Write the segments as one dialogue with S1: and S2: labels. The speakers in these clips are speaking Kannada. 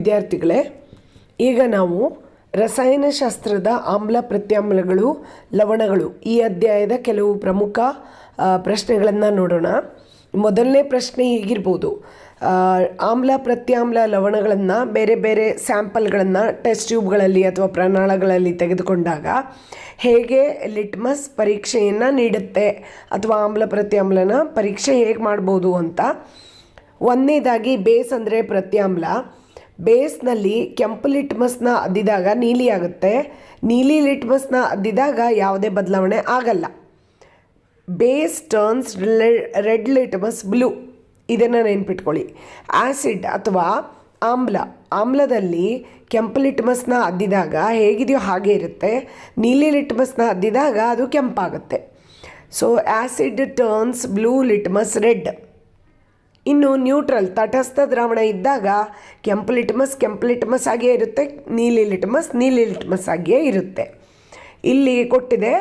S1: ವಿದ್ಯಾರ್ಥಿಗಳೇ, ಈಗ ನಾವು ರಸಾಯನಶಾಸ್ತ್ರದ ಆಮ್ಲ ಪ್ರತ್ಯಾಮ್ಲಗಳು, ಲವಣಗಳು ಈ ಅಧ್ಯಾಯದ ಕೆಲವು ಪ್ರಮುಖ ಪ್ರಶ್ನೆಗಳನ್ನು ನೋಡೋಣ. ಮೊದಲನೇ ಪ್ರಶ್ನೆ ಹೀಗಿರ್ಬೋದು. ಆಮ್ಲ ಪ್ರತ್ಯಾಮ್ಲ ಲವಣಗಳನ್ನು ಬೇರೆ ಬೇರೆ ಸ್ಯಾಂಪಲ್ಗಳನ್ನು ಟೆಸ್ಟ್ ಟ್ಯೂಬ್ಗಳಲ್ಲಿ ಅಥವಾ ಪ್ರಣಾಳಗಳಲ್ಲಿ ತೆಗೆದುಕೊಂಡಾಗ ಹೇಗೆ ಲಿಟ್ಮಸ್ ಪರೀಕ್ಷೆಯನ್ನು ನೀಡುತ್ತೆ ಅಥವಾ ಆಮ್ಲ ಪ್ರತ್ಯಾಮ್ಲನ ಪರೀಕ್ಷೆ ಹೇಗೆ ಮಾಡ್ಬೋದು ಅಂತ. ಒಂದನೇದಾಗಿ ಬೇಸ್ ಅಂದರೆ ಪ್ರತ್ಯಾಮ್ಲ. ಬೇಸ್ನಲ್ಲಿ ಕೆಂಪು ಲಿಟ್ಮಸ್ನ ಅದ್ದಿದಾಗ ನೀಲಿ ಆಗುತ್ತೆ. ನೀಲಿ ಲಿಟ್ಮಸ್ನ ಅದ್ದಿದಾಗ ಯಾವುದೇ ಬದಲಾವಣೆ ಆಗಲ್ಲ. Base turns red litmus blue. ಇದನ್ನು ನೆನ್ಪಿಟ್ಕೊಳ್ಳಿ. ಆ್ಯಸಿಡ್ ಅಥವಾ ಆಮ್ಲ. ಆಮ್ಲದಲ್ಲಿ ಕೆಂಪು ಲಿಟ್ಮಸ್ನ ಅದ್ದಿದಾಗ ಹೇಗಿದೆಯೋ ಹಾಗೆ ಇರುತ್ತೆ. ನೀಲಿ ಲಿಟ್ಮಸ್ನ ಅದ್ದಿದಾಗ ಅದು ಕೆಂಪಾಗುತ್ತೆ. So acid turns blue litmus red ಇನ್ನು ನ್ಯೂಟ್ರಲ್ ತಟಸ್ಥ ದ್ರಾವಣ ಇದ್ದಾಗ ಕೆಂಪು ಲಿಟ್ಮಸ್ ಕೆಂಪು ಲಿಟ್ಮಸ್ ಆಗಿಯೇ ಇರುತ್ತೆ, ನೀಲಿ ಲಿಟ್ಮಸ್ ನೀಲಿ ಲಿಟ್ಮಸ್ ಆಗಿಯೇ ಇರುತ್ತೆ. ಇಲ್ಲಿ ಕೊಟ್ಟಿದೆ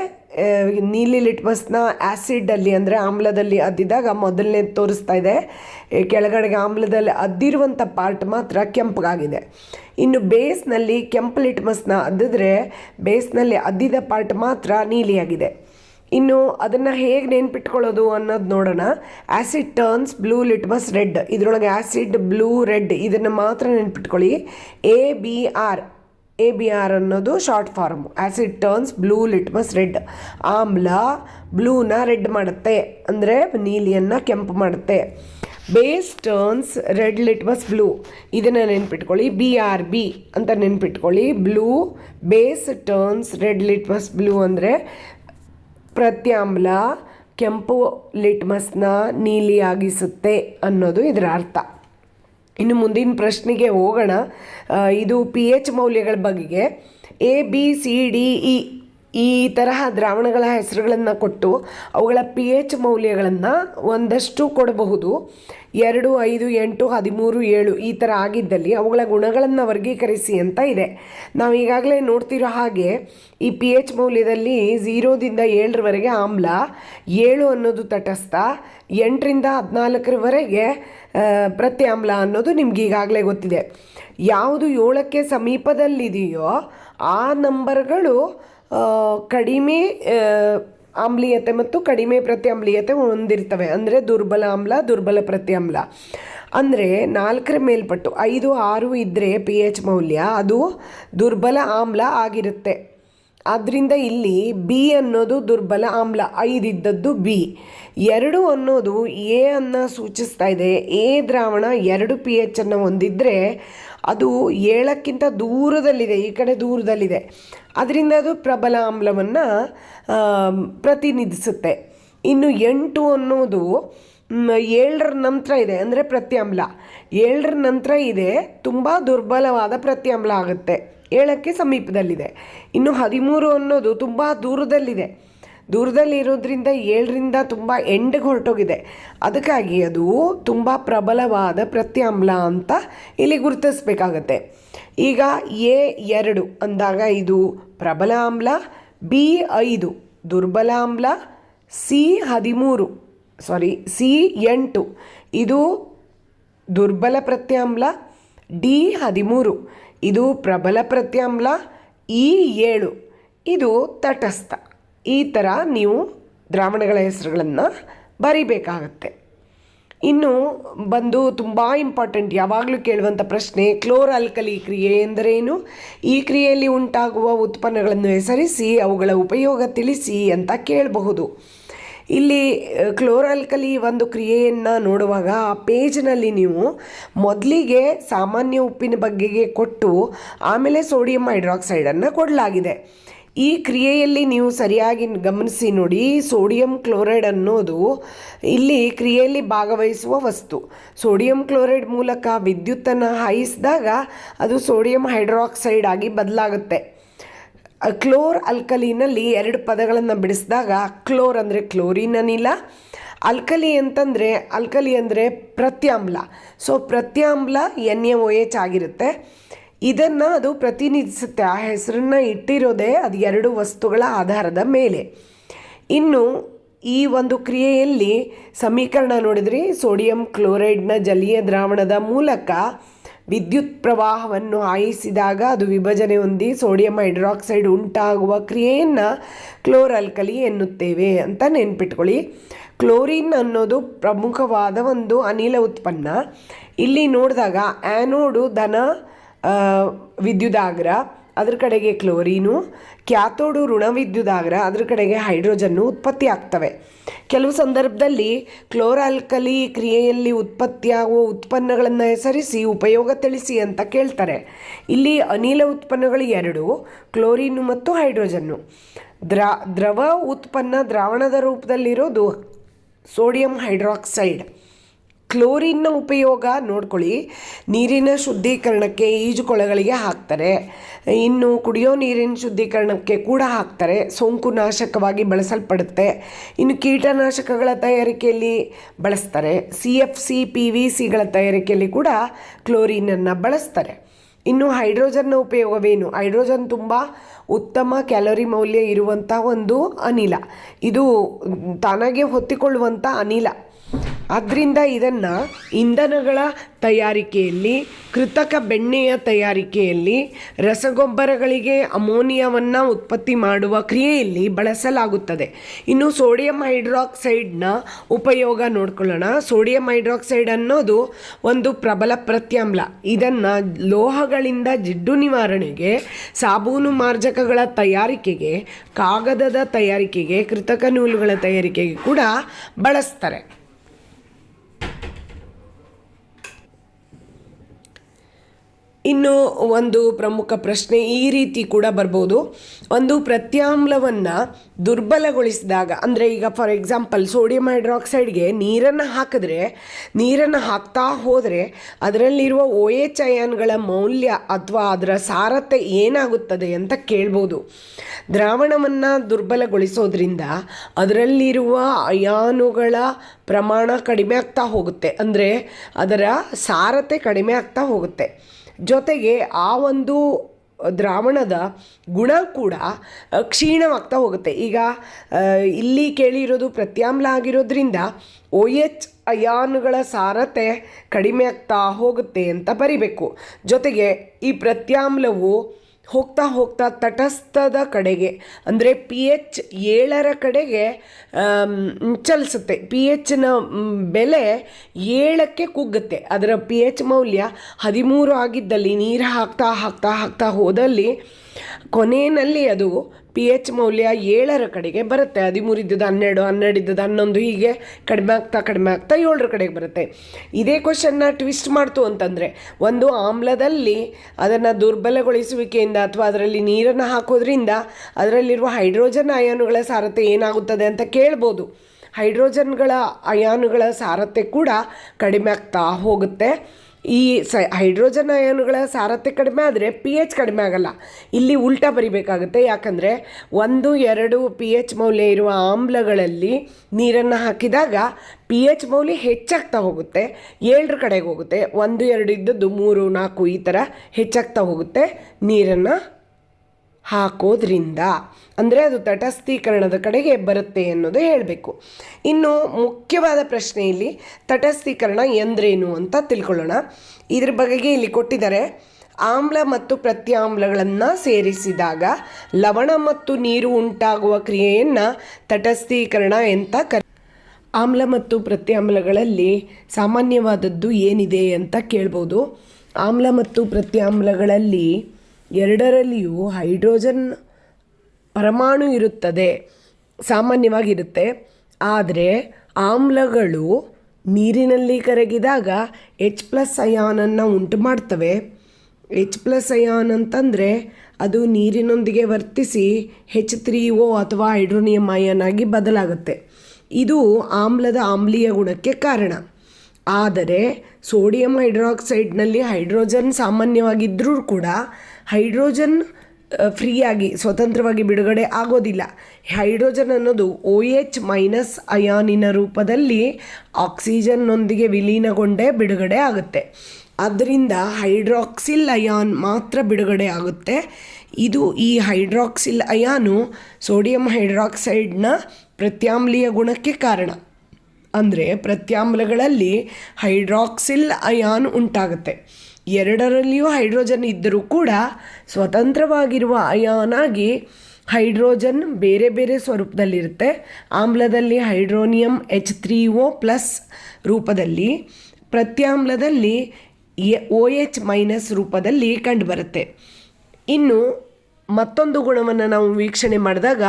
S1: ನೀಲಿ ಲಿಟ್ಮಸ್ನ ಆ್ಯಸಿಡಲ್ಲಿ ಅಂದರೆ ಆಮ್ಲದಲ್ಲಿ ಅದ್ದಿದಾಗ ಮೊದಲನೇ ತೋರಿಸ್ತಾ ಇದೆ. ಕೆಳಗಡೆಗೆ ಆಮ್ಲದಲ್ಲಿ ಅದ್ದಿರುವಂಥ ಪಾರ್ಟ್ ಮಾತ್ರ ಕೆಂಪಗಾಗಿದೆ. ಇನ್ನು ಬೇಸ್ನಲ್ಲಿ ಕೆಂಪು ಲಿಟ್ಮಸ್ನ ಅದ್ದಿದ್ರೆ ಬೇಸ್ನಲ್ಲಿ ಅದ್ದಿದ ಪಾರ್ಟ್ ಮಾತ್ರ ನೀಲಿಯಾಗಿದೆ. ಇನ್ನು ಅದನ್ನು ಹೇಗೆ ನೆನ್ಪಿಟ್ಕೊಳ್ಳೋದು ಅನ್ನೋದು ನೋಡೋಣ. Acid turns blue litmus red ಇದರೊಳಗೆ ಆ್ಯಸಿಡ್ ಬ್ಲೂ ರೆಡ್ ಇದನ್ನು ಮಾತ್ರ ನೆನ್ಪಿಟ್ಕೊಳ್ಳಿ. A B R A B R ಅನ್ನೋದು short form acid turns blue litmus red ಆಮ್ಲ ಬ್ಲೂನ ರೆಡ್ ಮಾಡುತ್ತೆ. ಅಂದರೆ ನೀಲಿಯನ್ನು ಕೆಂಪು ಮಾಡುತ್ತೆ. Base turns red litmus blue ಇದನ್ನು ನೆನ್ಪಿಟ್ಕೊಳ್ಳಿ. ಬಿ ಆರ್ ಬಿ ಅಂತ ನೆನ್ಪಿಟ್ಕೊಳ್ಳಿ. Blue base turns red litmus blue ಅಂದರೆ ಪ್ರತ್ಯಾಮ್ಲ ಕೆಂಪು ಲಿಟ್ಮಸ್ನ ನೀಲಿಯಾಗಿಸುತ್ತೆ ಅನ್ನೋದು ಇದರ ಅರ್ಥ. ಇನ್ನು ಮುಂದಿನ ಪ್ರಶ್ನೆಗೆ ಹೋಗೋಣ. ಇದು ಪಿ ಎಚ್ ಮೌಲ್ಯಗಳ ಬಗೆಗೆ. A, B, C, D, E ಈ ತರಹ ದ್ರಾವಣಗಳ ಹೆಸರುಗಳನ್ನು ಕೊಟ್ಟು ಅವುಗಳ ಪಿ ಎಚ್ ಮೌಲ್ಯಗಳನ್ನು ಒಂದಷ್ಟು ಕೊಡಬಹುದು. ಎರಡು, ಐದು, ಎಂಟು, ಹದಿಮೂರು, ಏಳು ಈ ಥರ ಆಗಿದ್ದಲ್ಲಿ ಅವುಗಳ ಗುಣಗಳನ್ನು ವರ್ಗೀಕರಿಸಿ ಅಂತ ಇದೆ. ನಾವು ಈಗಾಗಲೇ ನೋಡ್ತಿರೋ ಹಾಗೆ ಈ ಪಿ ಎಚ್ ಮೌಲ್ಯದಲ್ಲಿ ಝೀರೋದಿಂದ ಏಳರವರೆಗೆ ಆಮ್ಲ, ಏಳು ಅನ್ನೋದು ತಟಸ್ಥ, ಎಂಟರಿಂದ ಹದಿನಾಲ್ಕರವರೆಗೆ ಪ್ರತಿ ಪ್ರತ್ಯಾಮ್ಲ ಅನ್ನೋದು ನಿಮ್ಗೆ ಈಗಾಗಲೇ ಗೊತ್ತಿದೆ. ಯಾವುದು ಏಳಕ್ಕೆ ಸಮೀಪದಲ್ಲಿದೆಯೋ ಆ ನಂಬರ್ಗಳು ಕಡಿಮೆ ಆಮ್ಲೀಯತೆ ಮತ್ತು ಕಡಿಮೆ ಪ್ರತ್ಯಾಮ್ಲೀಯತೆ ಹೊಂದಿರ್ತವೆ. ಅಂದರೆ ದುರ್ಬಲ ಆಮ್ಲ, ದುರ್ಬಲ ಪ್ರತ್ಯಾಮ್ಲ ಅಂದರೆ ನಾಲ್ಕರ ಮೇಲ್ಪಟ್ಟು ಐದು, ಆರು ಇದ್ದರೆ ಪಿ ಎಚ್ ಮೌಲ್ಯ, ಅದು ದುರ್ಬಲ ಆಮ್ಲ ಆಗಿರುತ್ತೆ. ಆದ್ದರಿಂದ ಇಲ್ಲಿ ಬಿ ಅನ್ನೋದು ದುರ್ಬಲ ಆಮ್ಲ ಐದಿದ್ದದ್ದು ಬಿ. ಎರಡು ಅನ್ನೋದು ಎ ಅನ್ನು ಸೂಚಿಸ್ತಾ ಇದೆ. ಎ ದ್ರಾವಣ ಎರಡು ಪಿ ಎಚ್ ಅನ್ನು ಹೊಂದಿದ್ರೆ ಅದು ಏಳಕ್ಕಿಂತ ದೂರದಲ್ಲಿದೆ, ಈ ಕಡೆ ದೂರದಲ್ಲಿದೆ. ಅದರಿಂದ ಅದು ಪ್ರಬಲ ಆಮ್ಲವನ್ನು ಪ್ರತಿನಿಧಿಸುತ್ತೆ. ಇನ್ನು ಎಂಟು ಅನ್ನೋದು ಏಳರ ನಂತರ ಇದೆ, ಅಂದರೆ ಪ್ರತ್ಯಾಮ್ಲ. ಏಳರ ನಂತರ ಇದೆ, ತುಂಬ ದುರ್ಬಲವಾದ ಪ್ರತ್ಯಾಮ್ಲ ಆಗುತ್ತೆ. ಏಳಕ್ಕೆ ಸಮೀಪದಲ್ಲಿದೆ. ಇನ್ನು ಹದಿಮೂರು ಅನ್ನೋದು ತುಂಬ ದೂರದಲ್ಲಿದೆ. ದೂರದಲ್ಲಿ ಇರೋದ್ರಿಂದ ಏಳರಿಂದ ತುಂಬ ಎಂಡಿಗೆ ಹೊರಟೋಗಿದೆ. ಅದಕ್ಕಾಗಿ ಅದು ತುಂಬ ಪ್ರಬಲವಾದ ಪ್ರತ್ಯಾಮ್ಲ ಅಂತ ಇಲ್ಲಿ ಗುರುತಿಸಬೇಕಾಗತ್ತೆ. ಈಗ ಎ ಎರಡು ಅಂದಾಗ ಇದು ಪ್ರಬಲ ಆಮ್ಲ, ಬಿ ಐದು ದುರ್ಬಲ ಆಮ್ಲ, ಸಿ ಹದಿಮೂರು ಸಾರಿ ಸಿ ಎಂಟು. ಇದು ದುರ್ಬಲ ಪ್ರತ್ಯಾಮ್ಲ ಡಿ ಹದಿಮೂರು. ಇದು ಪ್ರಬಲ ಪ್ರತ್ಯಾಮ್ಲ ಇ ಏಳು. ಇದು ತಟಸ್ಥ. ಈ ಥರ ನೀವು ದ್ರಾವಣಗಳ ಹೆಸರುಗಳನ್ನು ಬರಿಬೇಕಾಗತ್ತೆ. ಇನ್ನು ಬಂದು ತುಂಬ ಇಂಪಾರ್ಟೆಂಟ್ ಯಾವಾಗಲೂ ಕೇಳುವಂಥ ಪ್ರಶ್ನೆ ಕ್ಲೋರಾಲ್ಕಲಿ ಕ್ರಿಯೆ ಎಂದರೇನು? ಈ ಕ್ರಿಯೆಯಲ್ಲಿ ಉಂಟಾಗುವ ಉತ್ಪನ್ನಗಳನ್ನು ಹೆಸರಿಸಿ, ಅವುಗಳ ಉಪಯೋಗ ತಿಳಿಸಿ ಅಂತ ಕೇಳಬಹುದು. ಇಲ್ಲಿ ಕ್ಲೋರಾಲ್ಕಲಿ ಒಂದು ಕ್ರಿಯೆಯನ್ನು ನೋಡುವಾಗ ಆ ಪೇಜ್ನಲ್ಲಿ ನೀವು ಮೊದಲಿಗೆ ಸಾಮಾನ್ಯ ಉಪ್ಪಿನ ಬಗ್ಗೆಗೆ ಕೊಟ್ಟು, ಆಮೇಲೆ ಸೋಡಿಯಂ ಹೈಡ್ರಾಕ್ಸೈಡನ್ನು ಕೊಡಲಾಗಿದೆ. ಈ ಕ್ರಿಯೆಯಲ್ಲಿ ನೀವು ಸರಿಯಾಗಿ ಗಮನಿಸಿ ನೋಡಿ, ಸೋಡಿಯಂ ಕ್ಲೋರೈಡ್ ಅನ್ನೋದು ಇಲ್ಲಿ ಕ್ರಿಯೆಯಲ್ಲಿ ಭಾಗವಹಿಸುವ ವಸ್ತು. ಸೋಡಿಯಂ ಕ್ಲೋರೈಡ್ ಮೂಲಕ ವಿದ್ಯುತ್ತನ್ನು ಹಾಯಿಸಿದಾಗ ಅದು ಸೋಡಿಯಂ ಹೈಡ್ರಾಕ್ಸೈಡ್ ಆಗಿ ಬದಲಾಗುತ್ತೆ. ಕ್ಲೋರ್ ಅಲ್ಕಲಿನಲ್ಲಿ ಎರಡು ಪದಗಳನ್ನು ಬಿಡಿಸಿದಾಗ ಕ್ಲೋರ್ ಅಂದರೆ ಕ್ಲೋರಿನ್ ಅನಿಲ ಅಲ್ಕಲಿ ಅಂತಂದರೆ ಅಲ್ಕಲಿ ಅಂದರೆ ಪ್ರತ್ಯಾಮ್ಲ. ಸೊ ಪ್ರತ್ಯಾಮ್ಲ ಎನ್ ಎ ಒ ಎಚ್ ಆಗಿರುತ್ತೆ. ಇದನ್ನು ಅದು ಪ್ರತಿನಿಧಿಸುತ್ತೆ. ಆ ಹೆಸರನ್ನು ಇಟ್ಟಿರೋದೇ ಅದು ಎರಡು ವಸ್ತುಗಳ ಆಧಾರದ ಮೇಲೆ. ಇನ್ನು ಈ ಒಂದು ಕ್ರಿಯೆಯಲ್ಲಿ ಸಮೀಕರಣ ನೋಡಿದ್ರಿ, ಸೋಡಿಯಂ ಕ್ಲೋರೈಡ್ನ ಜಲೀಯ ದ್ರಾವಣದ ಮೂಲಕ ವಿದ್ಯುತ್ ಪ್ರವಾಹವನ್ನು ಹಾಯಿಸಿದಾಗ ಅದು ವಿಭಜನೆ ಹೊಂದಿ ಸೋಡಿಯಂ ಹೈಡ್ರಾಕ್ಸೈಡ್ ಉಂಟಾಗುವ ಕ್ರಿಯೆಯನ್ನು ಕ್ಲೋರಲ್ಕಲಿ ಎನ್ನುತ್ತೇವೆ ಅಂತ ನೆನ್ಪಿಟ್ಕೊಳ್ಳಿ. ಕ್ಲೋರಿನ್ ಅನ್ನೋದು ಪ್ರಮುಖವಾದ ಒಂದು ಅನಿಲ ಉತ್ಪನ್ನ. ಇಲ್ಲಿ ನೋಡಿದಾಗ ಆ್ಯನೋಡು ಧನ ವಿದ್ಯುದಾಗ್ರ, ಅದ್ರ ಕಡೆಗೆ ಕ್ಲೋರೀನು, ಕ್ಯಾಥೋಡು ಋಣ ವಿದ್ಯುದಾಗ್ರ, ಅದ್ರ ಕಡೆಗೆ ಹೈಡ್ರೋಜನ್ನು ಉತ್ಪತ್ತಿ ಆಗ್ತವೆ. ಕೆಲವು ಸಂದರ್ಭದಲ್ಲಿ ಕ್ಲೋರಾಲ್ಕಲಿ ಕ್ರಿಯೆಯಲ್ಲಿ ಉತ್ಪತ್ತಿಯಾಗುವ ಉತ್ಪನ್ನಗಳನ್ನು ಹೆಸರಿಸಿ ಉಪಯೋಗ ತಿಳಿಸಿ ಅಂತ ಕೇಳ್ತಾರೆ. ಇಲ್ಲಿ ಅನಿಲ ಉತ್ಪನ್ನಗಳು ಎರಡು, ಕ್ಲೋರೀನು ಮತ್ತು ಹೈಡ್ರೋಜನ್ನು. ದ್ರಾ, ದ್ರವ ಉತ್ಪನ್ನ ದ್ರಾವಣದ ರೂಪದಲ್ಲಿರೋದು ಸೋಡಿಯಂ ಹೈಡ್ರಾಕ್ಸೈಡ್. ಕ್ಲೋರಿನ್ನ ಉಪಯೋಗ ನೋಡ್ಕೊಳ್ಳಿ. ನೀರಿನ ಶುದ್ಧೀಕರಣಕ್ಕೆ ಈಜುಕೊಳಗಳಿಗೆ ಹಾಕ್ತಾರೆ. ಇನ್ನು ಕುಡಿಯೋ ನೀರಿನ ಶುದ್ಧೀಕರಣಕ್ಕೆ ಕೂಡ ಹಾಕ್ತಾರೆ. ಸೋಂಕು ನಾಶಕವಾಗಿ ಬಳಸಲ್ಪಡುತ್ತೆ. ಇನ್ನು ಕೀಟನಾಶಕಗಳ ತಯಾರಿಕೆಯಲ್ಲಿ ಬಳಸ್ತಾರೆ. C F C P V ಸಿಗಳ ತಯಾರಿಕೆಯಲ್ಲಿ ಕೂಡ ಕ್ಲೋರಿನನ್ನು ಬಳಸ್ತಾರೆ. ಇನ್ನು ಹೈಡ್ರೋಜನ್ನ ಉಪಯೋಗವೇನು? ಹೈಡ್ರೋಜನ್ ತುಂಬ ಉತ್ತಮ ಕ್ಯಾಲೋರಿ ಮೌಲ್ಯ ಇರುವಂಥ ಒಂದು ಅನಿಲ. ಇದು ತಾನಾಗೆ ಹೊತ್ತಿಕೊಳ್ಳುವಂಥ ಅನಿಲ. ಆದ್ದರಿಂದ ಇದನ್ನು ಇಂಧನಗಳ ತಯಾರಿಕೆಯಲ್ಲಿ, ಕೃತಕ ಬೆಣ್ಣೆಯ ತಯಾರಿಕೆಯಲ್ಲಿ, ರಸಗೊಬ್ಬರಗಳಿಗೆ ಅಮೋನಿಯಾವನ್ನು ಉತ್ಪತ್ತಿ ಮಾಡುವ ಕ್ರಿಯೆಯಲ್ಲಿ ಬಳಸಲಾಗುತ್ತದೆ. ಇನ್ನು ಸೋಡಿಯಂ ಹೈಡ್ರಾಕ್ಸೈಡ್ನ ಉಪಯೋಗ ನೋಡ್ಕೊಳ್ಳೋಣ. ಸೋಡಿಯಂ ಹೈಡ್ರಾಕ್ಸೈಡ್ ಅನ್ನೋದು ಒಂದು ಪ್ರಬಲ ಪ್ರತ್ಯಾಮ್ಲ. ಇದನ್ನು ಲೋಹಗಳಿಂದ ಜಿಡ್ಡು ನಿವಾರಣೆಗೆ, ಸಾಬೂನು ಮಾರ್ಜಕಗಳ ತಯಾರಿಕೆಗೆ, ಕಾಗದದ ತಯಾರಿಕೆಗೆ, ಕೃತಕ ನೂಲುಗಳ ತಯಾರಿಕೆಗೆ ಕೂಡ ಬಳಸ್ತಾರೆ. ಇನ್ನು ಒಂದು ಪ್ರಮುಖ ಪ್ರಶ್ನೆ ಈ ರೀತಿ ಕೂಡ ಬರ್ಬೋದು. ಒಂದು ಪ್ರತ್ಯಾಮ್ಲವನ್ನು ದುರ್ಬಲಗೊಳಿಸಿದಾಗ, ಅಂದರೆ ಈಗ ಫಾರ್ ಎಕ್ಸಾಂಪಲ್ ಸೋಡಿಯಂ ಹೈಡ್ರಾಕ್ಸೈಡ್ಗೆ ನೀರನ್ನು ಹಾಕಿದ್ರೆ, ನೀರನ್ನು ಹಾಕ್ತಾ ಹೋದರೆ ಅದರಲ್ಲಿರುವ ಓ ಎಚ್ ಅಯಾನ್ಗಳ ಮೌಲ್ಯ ಅಥವಾ ಅದರ ಸಾರತೆ ಏನಾಗುತ್ತದೆ ಅಂತ ಕೇಳ್ಬೋದು. ದ್ರಾವಣವನ್ನು ದುರ್ಬಲಗೊಳಿಸೋದ್ರಿಂದ ಅದರಲ್ಲಿರುವ ಅಯಾನುಗಳ ಪ್ರಮಾಣ ಕಡಿಮೆ ಆಗ್ತಾ ಹೋಗುತ್ತೆ. ಅಂದರೆ ಅದರ ಸಾರತೆ ಕಡಿಮೆ ಆಗ್ತಾ ಹೋಗುತ್ತೆ. ಜೊತೆಗೆ ಆ ಒಂದು ದ್ರಾವಣದ ಗುಣ ಕೂಡ ಕ್ಷೀಣವಾಗ್ತಾ ಹೋಗುತ್ತೆ. ಈಗ ಇಲ್ಲಿ ಕೇಳಿರೋದು ಪ್ರತ್ಯಾಮ್ಲ ಆಗಿರೋದ್ರಿಂದ ಓ ಎಚ್ ಅಯಾನುಗಳ ಸಾರತೆ ಕಡಿಮೆ ಆಗ್ತಾ ಹೋಗುತ್ತೆ ಅಂತ ಬರಿಬೇಕು. ಜೊತೆಗೆ ಈ ಪ್ರತ್ಯಾಮ್ಲವು ಹೋಗ್ತಾ ಹೋಗ್ತಾ ತಟಸ್ಥದ ಕಡೆಗೆ, ಅಂದರೆ ಪಿ ಎಚ್ ಏಳರ ಕಡೆಗೆ ಚಲಿಸುತ್ತೆ. ಪಿ ಎಚ್ನ ಬೆಲೆ ಏಳಕ್ಕೆ ಕುಗ್ಗುತ್ತೆ. ಅದರ ಪಿ ಎಚ್ ಮೌಲ್ಯ ಹದಿಮೂರು ಆಗಿದ್ದಲ್ಲಿ ನೀರು ಹಾಕ್ತಾ ಹಾಕ್ತಾ ಹಾಕ್ತಾ ಹೋದಲ್ಲಿ ಕೊನೆಯಲ್ಲಿ ಅದು ಪಿ ಎಚ್ ಮೌಲ್ಯ ಏಳರ ಕಡೆಗೆ ಬರುತ್ತೆ. ಹದಿಮೂರು ಇದ್ದದ್ದು ಹನ್ನೆರಡು ಹನ್ನೆರಡು ಇದ್ದದ್ದು ಹನ್ನೊಂದು ಹೀಗೆ ಕಡಿಮೆ ಆಗ್ತಾ ಕಡಿಮೆ ಆಗ್ತಾ ಏಳರ ಕಡೆಗೆ ಬರುತ್ತೆ. ಇದೇ ಕ್ವಶನ್ನ ಟ್ವಿಸ್ಟ್ ಮಾಡ್ತು ಅಂತಂದರೆ, ಒಂದು ಆಮ್ಲದಲ್ಲಿ ಅದನ್ನು ದುರ್ಬಲಗೊಳಿಸುವಿಕೆಯಿಂದ ಅಥವಾ ಅದರಲ್ಲಿ ನೀರನ್ನು ಹಾಕೋದ್ರಿಂದ ಅದರಲ್ಲಿರುವ ಹೈಡ್ರೋಜನ್ ಅಯಾನುಗಳ ಸಾರತೆ ಏನಾಗುತ್ತದೆ ಅಂತ ಕೇಳ್ಬೋದು. ಹೈಡ್ರೋಜನ್ಗಳ ಅಯಾನುಗಳ ಸಾರತೆ ಕೂಡ ಕಡಿಮೆ ಆಗ್ತಾ ಹೋಗುತ್ತೆ. ಈ ಸ ಹೈಡ್ರೋಜನ್ ಅಯಾನುಗಳ ಸಾರತೆ ಕಡಿಮೆ ಆದರೆ ಪಿ ಎಚ್ ಕಡಿಮೆ ಆಗಲ್ಲ. ಇಲ್ಲಿ ಉಲ್ಟಾ ಬರಿಬೇಕಾಗುತ್ತೆ. ಯಾಕಂದರೆ ಒಂದು, ಎರಡು ಪಿ ಎಚ್ ಮೌಲ್ಯ ಇರುವ ಆಮ್ಲಗಳಲ್ಲಿ ನೀರನ್ನು ಹಾಕಿದಾಗ ಪಿ ಎಚ್ ಮೌಲ್ಯ ಹೆಚ್ಚಾಗ್ತಾ ಹೋಗುತ್ತೆ. ಏಳರ ಕಡೆಗೆ ಹೋಗುತ್ತೆ. ಒಂದು, ಎರಡು ಇದ್ದದ್ದು ಮೂರು, ನಾಲ್ಕು ಈ ಥರ ಹೆಚ್ಚಾಗ್ತಾ ಹೋಗುತ್ತೆ ನೀರನ್ನು ಹಾಕೋದ್ರಿಂದ ಅಂದರೆ ಅದು ತಟಸ್ಥೀಕರಣದ ಕಡೆಗೆ ಬರುತ್ತೆ ಅನ್ನೋದು ಹೇಳಬೇಕು. ಇನ್ನು ಮುಖ್ಯವಾದ ಪ್ರಶ್ನೆ ಇಲ್ಲಿ, ತಟಸ್ಥೀಕರಣ ಎಂದ್ರೇನು ಅಂತ ತಿಳ್ಕೊಳ್ಳೋಣ. ಇದ್ರ ಬಗೆಗೆ ಇಲ್ಲಿ ಕೊಟ್ಟಿದ್ದಾರೆ, ಆಮ್ಲ ಮತ್ತು ಪ್ರತ್ಯಾಮ್ಲಗಳನ್ನು ಸೇರಿಸಿದಾಗ ಲವಣ ಮತ್ತು ನೀರು ಉಂಟಾಗುವ ಕ್ರಿಯೆಯನ್ನು ತಟಸ್ಥೀಕರಣ ಅಂತ ಕರೆ, ಆಮ್ಲ ಮತ್ತು ಪ್ರತ್ಯಾಮ್ಲಗಳಲ್ಲಿ ಸಾಮಾನ್ಯವಾದದ್ದು ಏನಿದೆ ಅಂತ ಕೇಳ್ಬೋದು. ಆಮ್ಲ ಮತ್ತು ಪ್ರತ್ಯಾಮ್ಲಗಳಲ್ಲಿ ಎರಡರಲ್ಲಿಯೂ ಹೈಡ್ರೋಜನ್ ಪರಮಾಣು ಇರುತ್ತದೆ, ಸಾಮಾನ್ಯವಾಗಿರುತ್ತೆ. ಆದರೆ ಆಮ್ಲಗಳು ನೀರಿನಲ್ಲಿ ಕರಗಿದಾಗ ಎಚ್ ಪ್ಲಸ್ ಅಯಾನನ್ನು ಉಂಟು ಮಾಡ್ತವೆ ಎಚ್ ಪ್ಲಸ್ ಅಯಾನ್ ಅಂತಂದರೆ ಅದು ನೀರಿನೊಂದಿಗೆ ವರ್ತಿಸಿ ಹೆಚ್ ತ್ರೀ ಓ ಅಥವಾ ಹೈಡ್ರೋನಿಯಂ ಅಯಾನ್ ಆಗಿ ಬದಲಾಗುತ್ತೆ. ಇದು ಆಮ್ಲದ ಆಮ್ಲೀಯ ಗುಣಕ್ಕೆ ಕಾರಣ. ಆದರೆ ಸೋಡಿಯಂ ಹೈಡ್ರಾಕ್ಸೈಡ್ನಲ್ಲಿ ಹೈಡ್ರೋಜನ್ ಸಾಮಾನ್ಯವಾಗಿದ್ದರೂ ಕೂಡ ಹೈಡ್ರೋಜನ್ ಫ್ರೀಯಾಗಿ ಸ್ವತಂತ್ರವಾಗಿ ಬಿಡುಗಡೆ ಆಗೋದಿಲ್ಲ. ಹೈಡ್ರೋಜನ್ ಅನ್ನೋದು ಒ ಎಚ್ ಮೈನಸ್ ಅಯಾನಿನ ರೂಪದಲ್ಲಿ ಆಕ್ಸಿಜನ್ನೊಂದಿಗೆ ವಿಲೀನಗೊಂಡೇ ಬಿಡುಗಡೆ ಆಗುತ್ತೆ. ಅದರಿಂದ ಹೈಡ್ರಾಕ್ಸಿಲ್ ಅಯಾನ್ ಮಾತ್ರ ಬಿಡುಗಡೆ ಆಗುತ್ತೆ. ಇದು ಈ ಹೈಡ್ರಾಕ್ಸಿಲ್ ಅಯಾನು ಸೋಡಿಯಂ ಹೈಡ್ರಾಕ್ಸೈಡ್ನ ಪ್ರತ್ಯಾಮ್ಲೀಯ ಗುಣಕ್ಕೆ ಕಾರಣ. ಅಂದರೆ ಪ್ರತ್ಯಾಮ್ಲಗಳಲ್ಲಿ ಹೈಡ್ರಾಕ್ಸಿಲ್ ಅಯಾನ್ ಉಂಟಾಗುತ್ತೆ. ಎರಡರಲ್ಲಿಯೂ ಹೈಡ್ರೋಜನ್ ಇದ್ದರೂ ಕೂಡ ಸ್ವತಂತ್ರವಾಗಿರುವ ಅಯಾನ್ ಆಗಿ ಹೈಡ್ರೋಜನ್ ಬೇರೆ ಬೇರೆ ಸ್ವರೂಪದಲ್ಲಿರುತ್ತೆ. ಆಮ್ಲದಲ್ಲಿ hydronium H three O plus ರೂಪದಲ್ಲಿ, ಪ್ರತ್ಯಾಮ್ಲದಲ್ಲಿ ಎ, ಒ ಎಚ್ ಮೈನಸ್ ರೂಪದಲ್ಲಿ ಕಂಡುಬರುತ್ತೆ. ಇನ್ನು ಮತ್ತೊಂದು ಗುಣವನ್ನು ನಾವು ವೀಕ್ಷಣೆ ಮಾಡಿದಾಗ,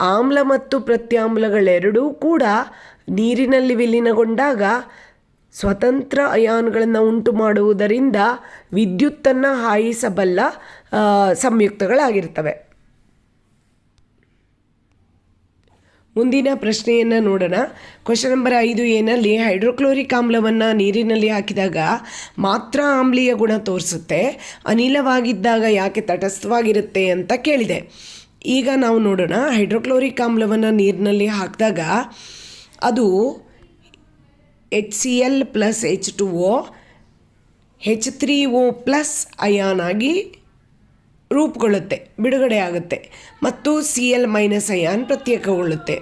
S1: ಆಮ್ಲ ಮತ್ತು ಪ್ರತ್ಯಾಮ್ಲಗಳೆರಡೂ ಕೂಡ ನೀರಿನಲ್ಲಿ ವಿಲೀನಗೊಂಡಾಗ ಸ್ವತಂತ್ರ ಅಯಾನ್ಗಳನ್ನು ಉಂಟು ಮಾಡುವುದರಿಂದ ವಿದ್ಯುತ್ತನ್ನು ಹಾಯಿಸಬಲ್ಲ ಸಂಯುಕ್ತಗಳಾಗಿರ್ತವೆ. ಮುಂದಿನ ಪ್ರಶ್ನೆಯನ್ನು ನೋಡೋಣ. ಕ್ವಶನ್ ನಂಬರ್ ಐದು ಏನಲ್ಲಿ ಹೈಡ್ರೋಕ್ಲೋರಿಕ್ ಆಮ್ಲವನ್ನು ನೀರಿನಲ್ಲಿ ಹಾಕಿದಾಗ ಮಾತ್ರ ಆಮ್ಲೀಯ ಗುಣ ತೋರಿಸುತ್ತೆ, ಅನಿಲವಾಗಿದ್ದಾಗ ಯಾಕೆ ತಟಸ್ಥವಾಗಿರುತ್ತೆ ಅಂತ ಕೇಳಿದೆ. ಈಗ ನಾವು ನೋಡೋಣ. ಹೈಡ್ರೋಕ್ಲೋರಿಕ್ ಆಮ್ಲವನ್ನು ನೀರಿನಲ್ಲಿ ಹಾಕಿದಾಗ ಅದು H C L plus H two O H three O plus ion ಆಗಿ ರೂಪುಗೊಳ್ಳುತ್ತೆ, ಬಿಡುಗಡೆ ಆಗುತ್ತೆ. ಮತ್ತು ಸಿ ಎಲ್ ಮೈನಸ್ ಅಯಾನ್ ಪ್ರತ್ಯೇಕಗೊಳ್ಳುತ್ತೆ.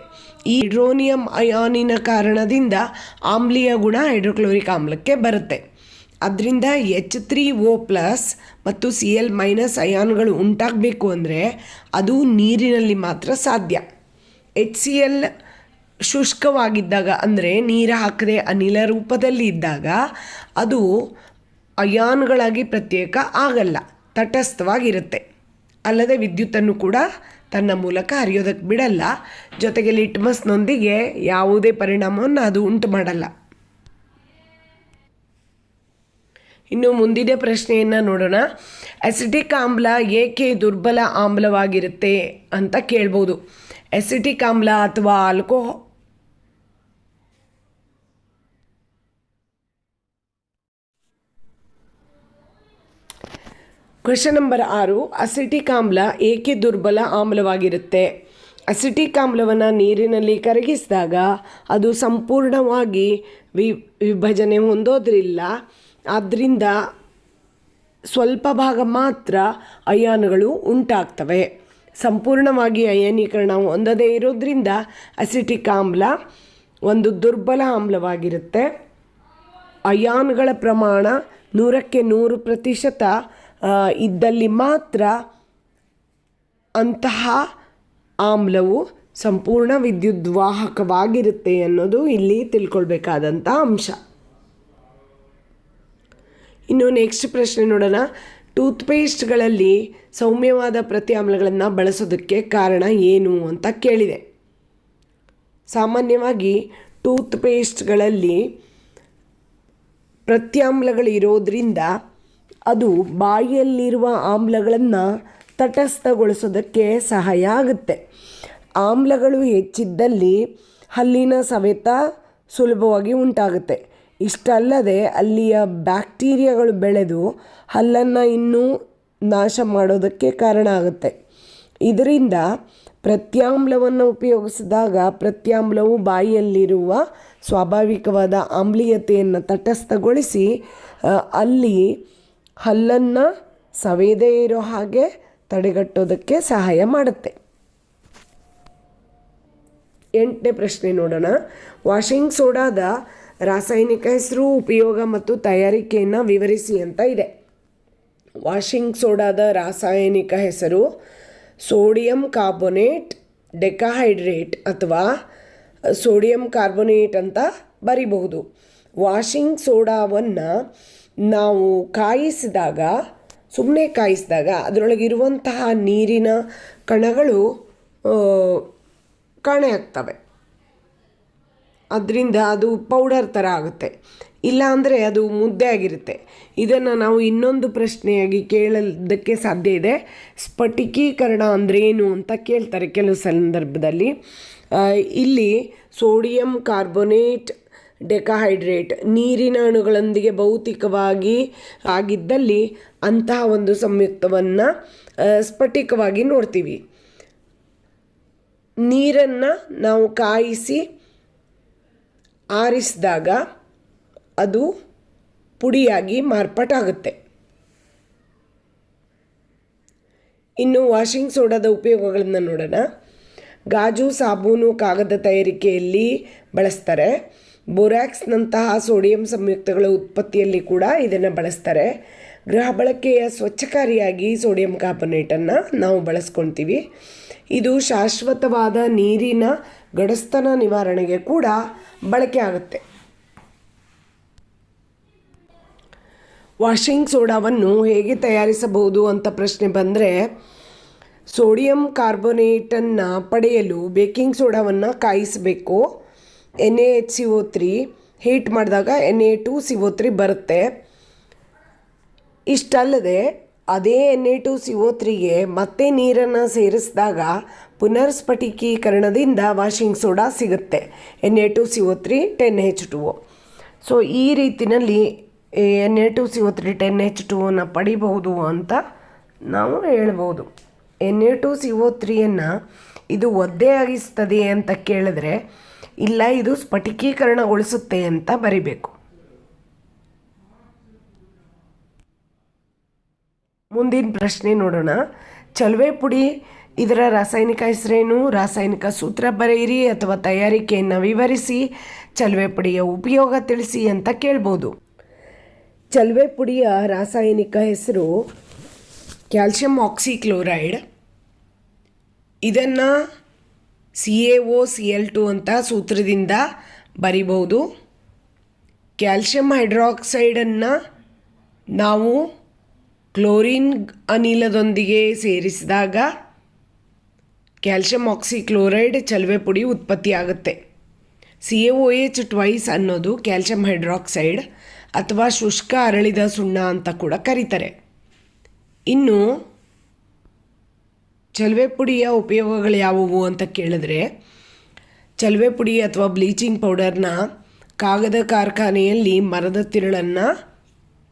S1: ಈ ಹೈಡ್ರೋನಿಯಂ ಅಯಾನಿನ ಕಾರಣದಿಂದ ಆಮ್ಲೀಯ ಗುಣ ಹೈಡ್ರೋಕ್ಲೋರಿಕ್ ಆಮ್ಲಕ್ಕೆ ಬರುತ್ತೆ. ಅದರಿಂದ ಎಚ್ ತ್ರೀ ಒ ಪ್ಲಸ್ ಮತ್ತು ಸಿ ಎಲ್ ಮೈನಸ್ ಅಯಾನ್ಗಳು ಉಂಟಾಗಬೇಕು ಅಂದರೆ ಅದು ನೀರಿನಲ್ಲಿ ಮಾತ್ರ ಸಾಧ್ಯ. ಎಚ್ ಸಿ ಎಲ್ ಶುಷ್ಕವಾಗಿದ್ದಾಗ, ಅಂದರೆ ನೀರು ಹಾಕದೆ ಅನಿಲ ರೂಪದಲ್ಲಿ ಇದ್ದಾಗ ಅದು ಅಯಾನ್ಗಳಾಗಿ ಪ್ರತ್ಯೇಕ ಆಗಲ್ಲ, ತಟಸ್ಥವಾಗಿರುತ್ತೆ. ಅಲ್ಲದೆ ವಿದ್ಯುತ್ತನ್ನು ಕೂಡ ತನ್ನ ಮೂಲಕ ಹರಿಯೋದಕ್ಕೆ ಬಿಡಲ್ಲ. ಜೊತೆಗೆ ಲಿಟ್ಮಸ್ನೊಂದಿಗೆ ಯಾವುದೇ ಪರಿಣಾಮವನ್ನು ಅದು ಉಂಟು ಮಾಡಲ್ಲ. ಇನ್ನು ಮುಂದಿನ ಪ್ರಶ್ನೆಯನ್ನು ನೋಡೋಣ. ಅಸಿಟಿಕ್ ಆಮ್ಲ ಏಕೆ ದುರ್ಬಲ ಆಮ್ಲವಾಗಿರುತ್ತೆ ಅಂತ ಕೇಳ್ಬೋದು. ಅಸಿಟಿಕ್ ಆಮ್ಲ ಅಥವಾ ಆಲ್ಕೋ ಕ್ವೆಶನ್ ನಂಬರ್ ಆರು ಅಸಿಟಿಕ್ ಆಮ್ಲ ಏಕೆ ದುರ್ಬಲ ಆಮ್ಲವಾಗಿರುತ್ತೆ? ಅಸಿಟಿಕ್ ಆಮ್ಲವನ್ನು ನೀರಿನಲ್ಲಿ ಕರಗಿಸಿದಾಗ ಅದು ಸಂಪೂರ್ಣವಾಗಿ ವಿ, ವಿಭಜನೆ ಹೊಂದೋದ್ರಿಲ್ಲ. ಆದ್ದರಿಂದ ಸ್ವಲ್ಪ ಭಾಗ ಮಾತ್ರ ಅಯಾನುಗಳು ಉಂಟಾಗ್ತವೆ. ಸಂಪೂರ್ಣವಾಗಿ ಅಯನೀಕರಣ ಹೊಂದದೇ ಇರೋದ್ರಿಂದ ಅಸಿಟಿಕ್ ಆಮ್ಲ ಒಂದು ದುರ್ಬಲ ಆಮ್ಲವಾಗಿರುತ್ತೆ. ಅಯಾನ್ಗಳ ಪ್ರಮಾಣ ನೂರಕ್ಕೆ ನೂರು ಪ್ರತಿಶತ ಇದ್ದಲ್ಲಿ ಮಾತ್ರ ಅಂತಹ ಆಮ್ಲವು ಸಂಪೂರ್ಣ ವಿದ್ಯುದ್ವಾಹಕವಾಗಿರುತ್ತೆ ಅನ್ನೋದು ಇಲ್ಲಿ ತಿಳ್ಕೊಳ್ಬೇಕಾದಂಥ ಅಂಶ. ಇನ್ನು ನೆಕ್ಸ್ಟ್ ಪ್ರಶ್ನೆ ನೋಡೋಣ. ಟೂತ್ಪೇಸ್ಟ್ಗಳಲ್ಲಿ ಸೌಮ್ಯವಾದ ಪ್ರತ್ಯಾಮ್ಲಗಳನ್ನು ಬಳಸೋದಕ್ಕೆ ಕಾರಣ ಏನು ಅಂತ ಕೇಳಿದೆ. ಸಾಮಾನ್ಯವಾಗಿ ಟೂತ್ಪೇಸ್ಟ್ಗಳಲ್ಲಿ ಪ್ರತ್ಯಾಮ್ಲಗಳಿರೋದ್ರಿಂದ ಅದು ಬಾಯಿಯಲ್ಲಿರುವ ಆಮ್ಲಗಳನ್ನು ತಟಸ್ಥಗೊಳಿಸೋದಕ್ಕೆ ಸಹಾಯ ಆಗುತ್ತೆ. ಆಮ್ಲಗಳು ಹೆಚ್ಚಿದ್ದಲ್ಲಿ ಹಲ್ಲಿನ ಸವೆತ ಸುಲಭವಾಗಿ ಉಂಟಾಗುತ್ತೆ. ಇಷ್ಟಲ್ಲದೆ ಅಲ್ಲಿಯ ಬ್ಯಾಕ್ಟೀರಿಯಾಗಳು ಬೆಳೆದು ಹಲ್ಲನ್ನು ಇನ್ನೂ ನಾಶ ಮಾಡೋದಕ್ಕೆ ಕಾರಣ ಆಗುತ್ತೆ. ಇದರಿಂದ ಪ್ರತ್ಯಾಮ್ಲವನ್ನು ಉಪಯೋಗಿಸಿದಾಗ ಪ್ರತ್ಯಾಮ್ಲವು ಬಾಯಿಯಲ್ಲಿರುವ ಸ್ವಾಭಾವಿಕವಾದ ಆಮ್ಲೀಯತೆಯನ್ನು ತಟಸ್ಥಗೊಳಿಸಿ ಅಲ್ಲಿ ಹಲ್ಲನ್ನು ಸವೇದೇ ಇರೋ ಹಾಗೆ ತಡೆಗಟ್ಟೋದಕ್ಕೆ ಸಹಾಯ ಮಾಡುತ್ತೆ. ಎಂಟನೇ ಪ್ರಶ್ನೆ ನೋಡೋಣ. ವಾಷಿಂಗ್ ಸೋಡಾದ ರಾಸಾಯನಿಕ ಹೆಸರು, ಉಪಯೋಗ ಮತ್ತು ತಯಾರಿಕೆಯನ್ನು ವಿವರಿಸಿ ಅಂತ ಇದೆ. ವಾಷಿಂಗ್ ಸೋಡಾದ ರಾಸಾಯನಿಕ ಹೆಸರು ಸೋಡಿಯಂ ಕಾರ್ಬೋನೇಟ್, ಡೆಕಾಹೈಡ್ರೇಟ್ ಅಥವಾ ಸೋಡಿಯಂ ಕಾರ್ಬೋನೇಟ್ ಅಂತ ಬರಿಬಹುದು. ವಾಷಿಂಗ್ ಸೋಡಾವನ್ನು ನಾವು ಕಾಯಿಸಿದಾಗ ಸುಮ್ಮನೆ ಕಾಯಿಸಿದಾಗ ಅದರೊಳಗಿರುವಂತಹ ನೀರಿನ ಕಣಗಳು ಕಾಣೆ ಕಾಣೆಯಾಗ್ತವೆ. ಅದರಿಂದ ಅದು ಪೌಡರ್ ಥರ ಆಗುತ್ತೆ. ಇಲ್ಲ ಅಂದರೆ ಅದು ಮುದ್ದೆ ಆಗಿರುತ್ತೆ. ಇದನ್ನು ನಾವು ಇನ್ನೊಂದು ಪ್ರಶ್ನೆಯಾಗಿ ಕೇಳೋದಕ್ಕೆ ಸಾಧ್ಯ ಇದೆ. ಸ್ಫಟಿಕೀಕರಣ ಅಂದ್ರೇನು ಅಂತ ಕೇಳ್ತಾರೆ ಕೆಲವು ಸಂದರ್ಭದಲ್ಲಿ. ಇಲ್ಲಿ ಸೋಡಿಯಂ ಕಾರ್ಬೋನೇಟ್ ಡೆಕಾಹೈಡ್ರೇಟ್ ನೀರಿನ ಅಣುಗಳೊಂದಿಗೆ ಭೌತಿಕವಾಗಿ ಆಗಿದ್ದಲ್ಲಿ ಅಂತಹ ಒಂದು ಸಂಯುಕ್ತವನ್ನು ಸ್ಫಟಿಕವಾಗಿ ನೋಡ್ತೀವಿ. ನೀರನ್ನು ನಾವು ಕಾಯಿಸಿ ಆರಿಸಿದಾಗ ಅದು ಪುಡಿಯಾಗಿ ಮಾರ್ಪಾಟಾಗುತ್ತೆ. ಇನ್ನು ವಾಷಿಂಗ್ ಸೋಡಾದ ಉಪಯೋಗಗಳನ್ನು ನೋಡೋಣ. ಗಾಜು, ಸಾಬೂನು, ಕಾಗದ ತಯಾರಿಕೆಯಲ್ಲಿ ಬಳಸ್ತಾರೆ. ಬೋರಾಕ್ಸ್ನಂತಹ ಸೋಡಿಯಂ ಸಂಯುಕ್ತಗಳ ಉತ್ಪತ್ತಿಯಲ್ಲಿ ಕೂಡ ಇದನ್ನು ಬಳಸ್ತಾರೆ. ಗೃಹ ಬಳಕೆಯ ಸ್ವಚ್ಛಕಾರಿಯಾಗಿ ಸೋಡಿಯಂ ಕಾರ್ಬೊನೇಟನ್ನು ನಾವು ಬಳಸ್ಕೊತೀವಿ. ಇದು ಶಾಶ್ವತವಾದ ನೀರಿನ ಗಡಸ್ತನ ನಿವಾರಣೆಗೆ ಕೂಡ ಬಳಕೆ ಆಗುತ್ತೆ. ವಾಷಿಂಗ್ ಸೋಡಾವನ್ನು ಹೇಗೆ ತಯಾರಿಸಬಹುದು ಅಂತ ಪ್ರಶ್ನೆ ಬಂದರೆ, ಸೋಡಿಯಂ ಕಾರ್ಬೊನೇಟನ್ನು ಪಡೆಯಲು ಬೇಕಿಂಗ್ ಸೋಡಾವನ್ನು ಕಾಯಿಸಬೇಕು. N A H C O three, heat ಮಾಡಿದಾಗ N A two C O three ಬರುತ್ತೆ. ಇಷ್ಟಲ್ಲದೆ ಅದೇ N A two C O ತ್ರೀಗೆ ಮತ್ತೆ ನೀರನ್ನು ಸೇರಿಸಿದಾಗ ಪುನರ್ಸ್ಫಟಿಕೀಕರಣದಿಂದ ವಾಷಿಂಗ್ ಸೋಡಾ ಸಿಗುತ್ತೆ. N A two C O three ten H two O. So ಈ ರೀತಿಯಲ್ಲಿ N A two C O three ten H two ಒನ ಪಡಿಬಹುದು ಅಂತ ನಾವು ಹೇಳ್ಬೋದು. N A two C O ತ್ರೀಯನ್ನು ಇದು ಒದ್ದೆ ಆಗಿಸ್ತದೆ ಅಂತ ಕೇಳಿದ್ರೆ, ಇಲ್ಲ, ಇದು ಸ್ಫಟಿಕೀಕರಣಗೊಳಿಸುತ್ತೆ ಅಂತ ಬರಿಬೇಕು. ಮುಂದಿನ ಪ್ರಶ್ನೆ ನೋಡೋಣ. ಚಲುವೆ ಪುಡಿ, ಇದರ ರಾಸಾಯನಿಕ ಹೆಸರೇನು? ರಾಸಾಯನಿಕ ಸೂತ್ರ ಬರೆಯಿರಿ ಅಥವಾ ತಯಾರಿಕೆಯನ್ನು ವಿವರಿಸಿ, ಚಲುವೆ ಪುಡಿಯ ಉಪಯೋಗ ತಿಳಿಸಿ ಅಂತ ಕೇಳ್ಬೋದು. ಚಲುವೆ ಪುಡಿಯ ರಾಸಾಯನಿಕ ಹೆಸರು ಕ್ಯಾಲ್ಶಿಯಂ ಆಕ್ಸಿಕ್ಲೋರೈಡ್. ಇದನ್ನು C A O, C L two ಅಂತ ಸೂತ್ರದಿಂದ ಬರಿಬೋದು ಕ್ಯಾಲ್ಶಿಯಂ ಹೈಡ್ರಾಕ್ಸೈಡನ್ನು ನಾವು ಕ್ಲೋರಿನ್ ಅನಿಲದೊಂದಿಗೆ ಸೇರಿಸಿದಾಗ ಕ್ಯಾಲ್ಶಿಯಂ ಆಕ್ಸಿಕ್ಲೋರೈಡ್ ಚಲುವೆ ಪುಡಿ ಉತ್ಪತ್ತಿಯಾಗುತ್ತೆ. C A O H twice ಅನ್ನೋದು ಕ್ಯಾಲ್ಶಿಯಂ ಹೈಡ್ರಾಕ್ಸೈಡ್ ಅಥವಾ ಶುಷ್ಕ ಅರಳಿದ ಸುಣ್ಣ ಅಂತ ಕೂಡ ಕರೀತಾರೆ. ಇನ್ನು ಚಲುವೆ ಪುಡಿಯ ಉಪಯೋಗಗಳು ಯಾವುವು ಅಂತ ಕೇಳಿದ್ರೆ, ಚಲುವೆ ಪುಡಿ ಅಥವಾ ಬ್ಲೀಚಿಂಗ್ ಪೌಡರ್ನ ಕಾಗದ ಕಾರ್ಖಾನೆಯಲ್ಲಿ ಮರದ ತಿರುಳನ್ನು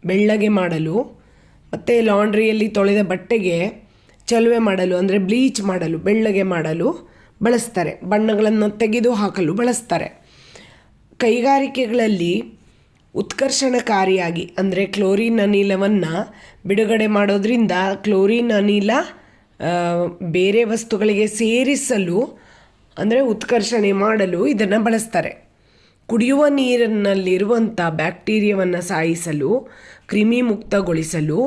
S1: ಬೆಳ್ಳಗೆ ಮಾಡಲು ಮತ್ತು ಲಾಂಡ್ರಿಯಲ್ಲಿ ತೊಳೆದ ಬಟ್ಟೆಗೆ ಚಲುವೆ ಮಾಡಲು, ಅಂದರೆ ಬ್ಲೀಚ್ ಮಾಡಲು, ಬೆಳ್ಳಗೆ ಮಾಡಲು ಬಳಸ್ತಾರೆ. ಬಣ್ಣಗಳನ್ನು ತೆಗೆದು ಹಾಕಲು ಬಳಸ್ತಾರೆ. ಕೈಗಾರಿಕೆಗಳಲ್ಲಿ ಉತ್ಕರ್ಷಣಕಾರಿಯಾಗಿ, ಅಂದರೆ ಕ್ಲೋರಿನ್ ಅನಿಲವನ್ನು ಬಿಡುಗಡೆ ಮಾಡೋದ್ರಿಂದ ಕ್ಲೋರಿನ್ ಅನಿಲ ಬೇರೆ ವಸ್ತುಗಳಿಗೆ ಸೇರಿಸಲು, ಅಂದರೆ ಉತ್ಕರ್ಷಣೆ ಮಾಡಲು ಇದನ್ನು ಬಳಸ್ತಾರೆ. ಕುಡಿಯುವ ನೀರಿನಲ್ಲಿರುವಂಥ ಬ್ಯಾಕ್ಟೀರಿಯಾವನ್ನು ಸಾಯಿಸಲು ಕ್ರಿಮಿ ಮುಕ್ತಗೊಳಿಸಲು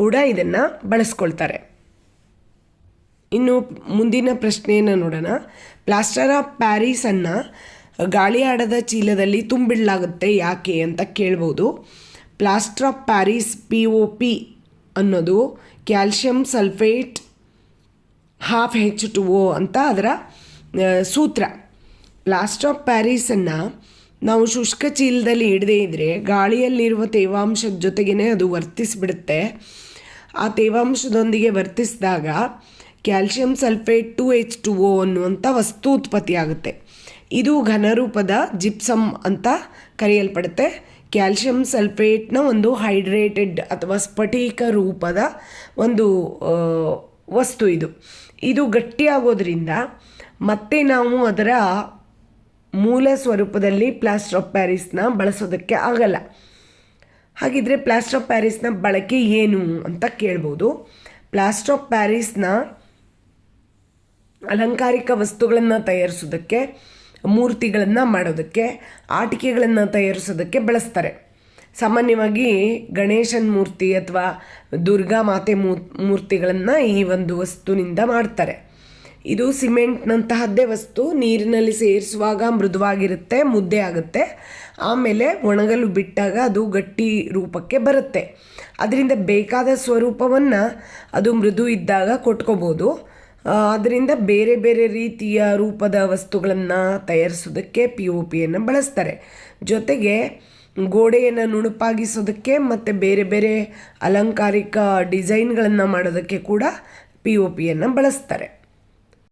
S1: ಕೂಡ ಇದನ್ನು ಬಳಸ್ಕೊಳ್ತಾರೆ. ಇನ್ನು ಮುಂದಿನ ಪ್ರಶ್ನೆಯನ್ನು ನೋಡೋಣ. ಪ್ಲಾಸ್ಟರ್ ಆಫ್ ಪ್ಯಾರಿಸನ್ನು ಆಡದ ಚೀಲದಲ್ಲಿ ತುಂಬಿಡಲಾಗುತ್ತೆ ಯಾಕೆ ಅಂತ ಕೇಳ್ಬೋದು. Plaster of Paris P O P ಅನ್ನೋದು calcium sulphate half H two O ಅಂತ ಅದರ ಸೂತ್ರ. ಪ್ಲಾಸ್ಟರ್ ಆಫ್ ಪ್ಯಾರಿಸನ್ನು ನಾವು ಶುಷ್ಕ ಚೀಲದಲ್ಲಿ ಇಡದೇ ಇದ್ದರೆ ಗಾಳಿಯಲ್ಲಿರುವ ತೇವಾಂಶದ ಜೊತೆಗೇ ಅದು ವರ್ತಿಸಿಬಿಡುತ್ತೆ. ಆ ತೇವಾಂಶದೊಂದಿಗೆ ವರ್ತಿಸಿದಾಗ calcium sulphate two H two O ಅನ್ನುವಂಥ ವಸ್ತು ಉತ್ಪತ್ತಿಯಾಗುತ್ತೆ ಇದು ಘನರೂಪದ ಜಿಪ್ಸಮ್ ಅಂತ ಕರೆಯಲ್ಪಡುತ್ತೆ. ಕ್ಯಾಲ್ಶಿಯಂ ಸಲ್ಫೇಟ್ನ ಒಂದು ಹೈಡ್ರೇಟೆಡ್ ಅಥವಾ ಸ್ಫಟಿಕ ರೂಪದ ಒಂದು ವಸ್ತು ಇದು. ಇದು ಗಟ್ಟಿಯಾಗೋದ್ರಿಂದ ಮತ್ತೆ ನಾವು ಅದರ ಮೂಲ ಸ್ವರೂಪದಲ್ಲಿ ಪ್ಲಾಸ್ಟರ್ ಆಫ್ ಪ್ಯಾರಿಸ್ನ ಬಳಸೋದಕ್ಕೆ ಆಗಲ್ಲ. ಹಾಗಿದ್ರೆ ಪ್ಲಾಸ್ಟರ್ ಆಫ್ ಪ್ಯಾರಿಸ್ನ ಬಳಕೆ ಏನು ಅಂತ ಕೇಳ್ಬೋದು. ಪ್ಲಾಸ್ಟರ್ ಆಫ್ ಪ್ಯಾರಿಸ್ನ ಅಲಂಕಾರಿಕ ವಸ್ತುಗಳನ್ನು ತಯಾರಿಸೋದಕ್ಕೆ, ಮೂರ್ತಿಗಳನ್ನು ಮಾಡೋದಕ್ಕೆ, ಆಟಿಕೆಗಳನ್ನು ತಯಾರಿಸೋದಕ್ಕೆ ಬಳಸ್ತಾರೆ. ಸಾಮಾನ್ಯವಾಗಿ ಗಣೇಶನ ಮೂರ್ತಿ ಅಥವಾ ದುರ್ಗಾ ಮಾತೆ ಮೂರ್ತಿಗಳನ್ನು ಈ ಒಂದು ವಸ್ತುವಿನಿಂದ ಮಾಡ್ತಾರೆ. ಇದು ಸಿಮೆಂಟ್ನಂತಹದ್ದೇ ವಸ್ತು. ನೀರಿನಲ್ಲಿ ಸೇರಿಸುವಾಗ ಮೃದುವಾಗಿರುತ್ತೆ, ಮುದ್ದೆ ಆಗುತ್ತೆ. ಆಮೇಲೆ ಒಣಗಲು ಬಿಟ್ಟಾಗ ಅದು ಗಟ್ಟಿ ರೂಪಕ್ಕೆ ಬರುತ್ತೆ. ಅದರಿಂದ ಬೇಕಾದ ಸ್ವರೂಪವನ್ನು ಅದು ಮೃದು ಇದ್ದಾಗ ಕೊಟ್ಕೋಬೋದು. ಅದರಿಂದ ಬೇರೆ ಬೇರೆ ರೀತಿಯ ರೂಪದ ವಸ್ತುಗಳನ್ನು ತಯಾರಿಸೋದಕ್ಕೆ ಪಿ ಒ ಪಿಯನ್ನು ಬಳಸ್ತಾರೆ. ಜೊತೆಗೆ ಗೋಡೆಯನ್ನು ನುಣುಪಾಗಿಸೋದಕ್ಕೆ ಮತ್ತು ಬೇರೆ ಬೇರೆ ಅಲಂಕಾರಿಕ ಡಿಸೈನ್ಗಳನ್ನು ಮಾಡೋದಕ್ಕೆ ಕೂಡ ಪಿ ಒ ಪಿಯನ್ನು ಬಳಸ್ತಾರೆ.